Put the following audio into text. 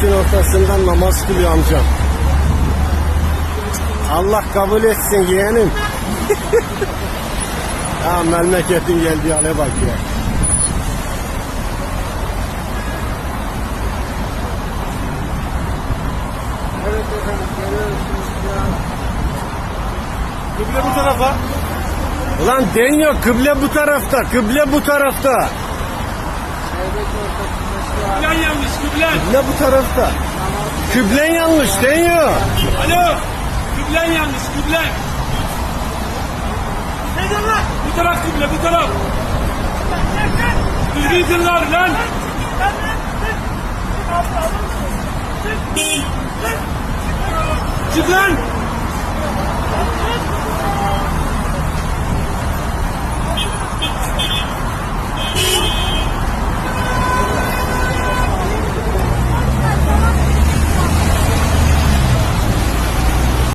Caminin ortasından namaz kılıyor amcam. Allah kabul etsin yeğenim. ha memleketin geldiği hale bak ya. Evet efendim görüyorsunuz ya. Kıble bu tarafa. Ulan deniyor kıble bu tarafta, kıble bu tarafta. Kıblen yanlış kıblen. Kıble bu tarafta. Kıblen yanlış deniyor. Alo. Kıblen yanlış kıblen. Bu taraf kıble bu taraf. Düzgün kırlar lan. Çık lan.